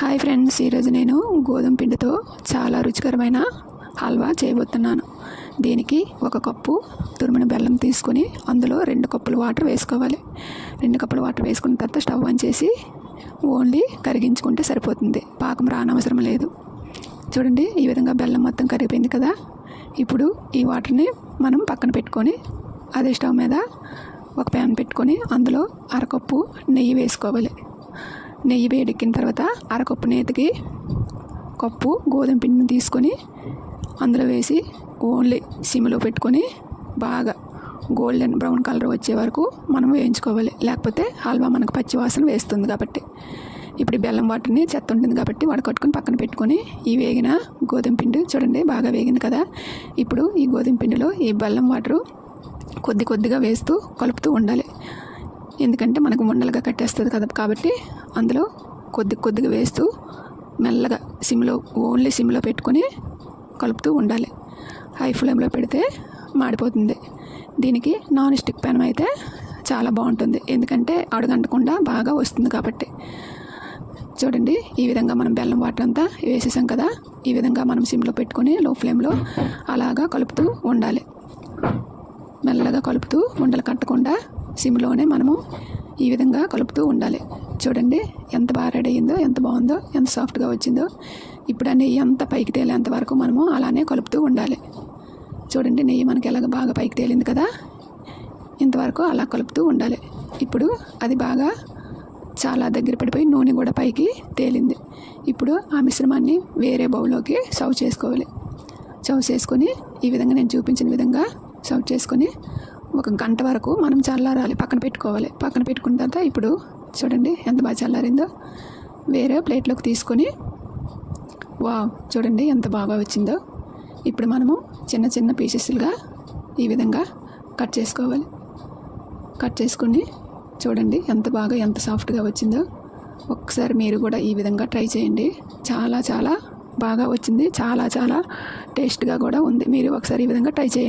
Hi friends ఈరోజు నేను గోధుమ పిండితో చాలా రుచికరమైన హల్వా చేయబోతున్నాను. దీనికి ఒక కప్పు తురిమిన బెల్లం తీసుకొని అందులో రెండు కప్పులు వాటర్ వేసుకోవాలి. రెండు కప్పులు వాటర్ వేసుకున్న తర్వాత స్టవ్ ఆన్ చేసి ఓన్లీ కరిగించుకుంటే సరిపోతుంది. పాకం రానవసరం లేదు. చూడండి ఈ విధంగా బెల్లం మొత్తం కరిగిపోయింది కదా. ఇప్పుడు ఈ వాటర్ని మనం పక్కన పెట్టుకొని అదే స్టవ్ మీద ఒక ప్యాన్ పెట్టుకొని అందులో అరకప్పు నెయ్యి వేసుకోవాలి. నెయ్యి వేడెక్కిన తర్వాత అరకప్పు నేతికి కప్పు గోధుమ పిండిని తీసుకొని అందులో వేసి ఓన్లీ సిమ్లో పెట్టుకొని బాగా గోల్డెన్ బ్రౌన్ కలర్ వచ్చే వరకు మనం వేయించుకోవాలి. లేకపోతే హల్వా మనకు పచ్చి వాసన వేస్తుంది కాబట్టి. ఇప్పుడు బెల్లం వాటిని చెత్త ఉంటుంది కాబట్టి వడకట్టుకొని పక్కన పెట్టుకొని ఈ వేగిన గోధుమ పిండి చూడండి బాగా వేగింది కదా. ఇప్పుడు ఈ గోధుమ పిండిలో ఈ బెల్లం వాటరు కొద్ది కొద్దిగా వేస్తూ కలుపుతూ ఉండాలి. ఎందుకంటే మనకు ఉండలుగా కట్టేస్తుంది కదా కాబట్టి అందులో కొద్ది కొద్దిగా వేస్తూ మెల్లగా సిమ్లో ఓన్లీ సిమ్లో పెట్టుకొని కలుపుతూ ఉండాలి. హై ఫ్లేమ్లో పెడితే మాడిపోతుంది. దీనికి నాన్ స్టిక్ పెనం అయితే చాలా బాగుంటుంది. ఎందుకంటే అడుగంటకుండా బాగా వస్తుంది కాబట్టి. చూడండి ఈ విధంగా మనం బెల్లం వాటర్ అంతా వేసేసాం కదా ఈ విధంగా మనం సిమ్లో పెట్టుకొని లో ఫ్లేమ్లో అలాగా కలుపుతూ ఉండాలి. మెల్లగా కలుపుతూ ఉండలు కట్టకుండా సిమ్లోనే మనము ఈ విధంగా కలుపుతూ ఉండాలి. చూడండి ఎంత బాగా రెడీ అయిందో ఎంత బాగుందో ఎంత సాఫ్ట్గా వచ్చిందో. ఇప్పుడు ఆ నెయ్యి అంత పైకి తేలేంత వరకు మనము అలానే కలుపుతూ ఉండాలి. చూడండి నెయ్యి మనకి ఎలాగ బాగా పైకి తేలింది కదా? ఇంతవరకు అలా కలుపుతూ ఉండాలి. ఇప్పుడు అది బాగా చాలా దగ్గర పడిపోయి నూనె కూడా పైకి తేలింది. ఇప్పుడు ఆ మిశ్రమాన్ని వేరే బౌల్లోకి సర్వ్ చేసుకోవాలి. సర్వ్ చేసుకొని ఈ విధంగా నేను చూపించిన విధంగా సర్వ్ చేసుకొని ఒక గంట వరకు మనం చల్లారాలి పక్కన పెట్టుకోవాలి. పక్కన పెట్టుకున్న తర్వాత ఇప్పుడు చూడండి ఎంత బాగా చల్లారిందో. వేరే ప్లేట్లోకి తీసుకొని వావ్ చూడండి ఎంత బాగా వచ్చిందో. ఇప్పుడు మనము చిన్న చిన్న పీసెస్లుగా ఈ విధంగా కట్ చేసుకోవాలి. కట్ చేసుకుని చూడండి ఎంత బాగా ఎంత సాఫ్ట్గా వచ్చిందో. ఒకసారి మీరు కూడా ఈ విధంగా ట్రై చేయండి. చాలా చాలా బాగా వచ్చింది. చాలా చాలా టేస్ట్గా కూడా ఉంది. మీరు ఒకసారి ఈ విధంగా ట్రై చేయండి.